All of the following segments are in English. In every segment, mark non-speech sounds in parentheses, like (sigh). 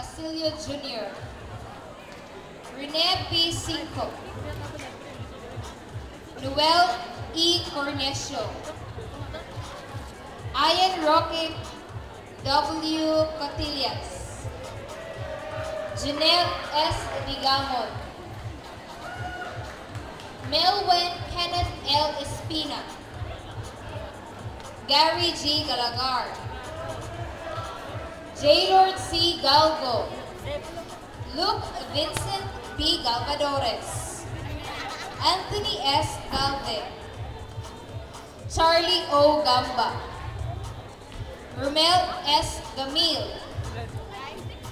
Basilio Jr. Rene P. Cinco. Noel E. Cornesio. Ian Roque W. Cotillas. Janelle S. Digamon. Melwin Kenneth L. Espina. Gary G. Galagar. J. Lord C. Galgo. Luke Vincent B. Galvadores. Anthony S. Galve. Charlie O. Gamba. Romel S. Gamil.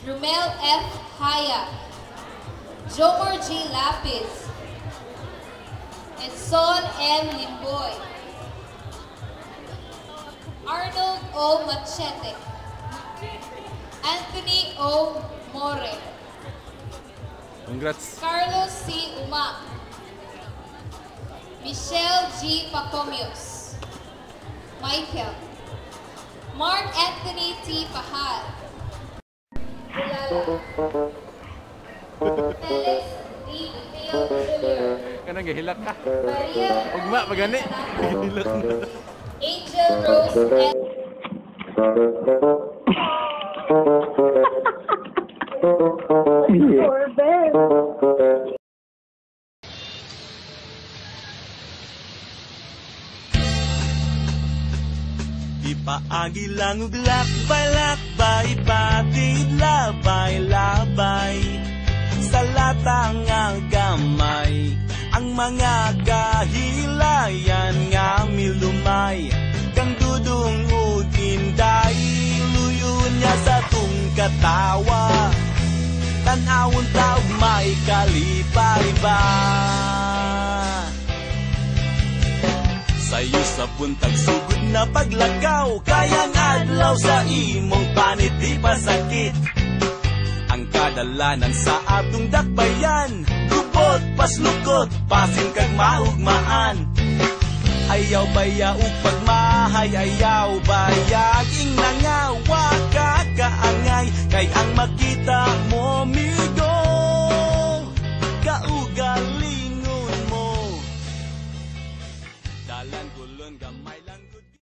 Romel F. Haya. Jomar G. Lapis. Edson M. Limboy. Arnold O. Machete. Anthony O. More. Congrats. Carlos C. Uma. Michelle G. Pacomios. Michael. Mark Anthony T. Pahal. Bulala. Felix D. Mateo Jr. Kanang gahilak ka. Maria Ugma, pagani. Gahilak na. Angel Rose N. (laughs) Ipaagi lang ug lakbay-lakbay Patid labay-labay Sa latang gamay Ang mga kahilayan nga milumay. Kang dudong ug inday Luyon niya sa tung katawa Tanawon taog may kalipay ba Sayo sa buntag sugod na paglakaw Kayang adlaw sa imong panit di pasakit Ang kadalanan sa atong dakbayan Lubot, paslukot, pasin kag maugmaan. Ayaw baya ug pagmahay Ayaw bayaging nangawa ka kaangay Kay ang makita 大莫名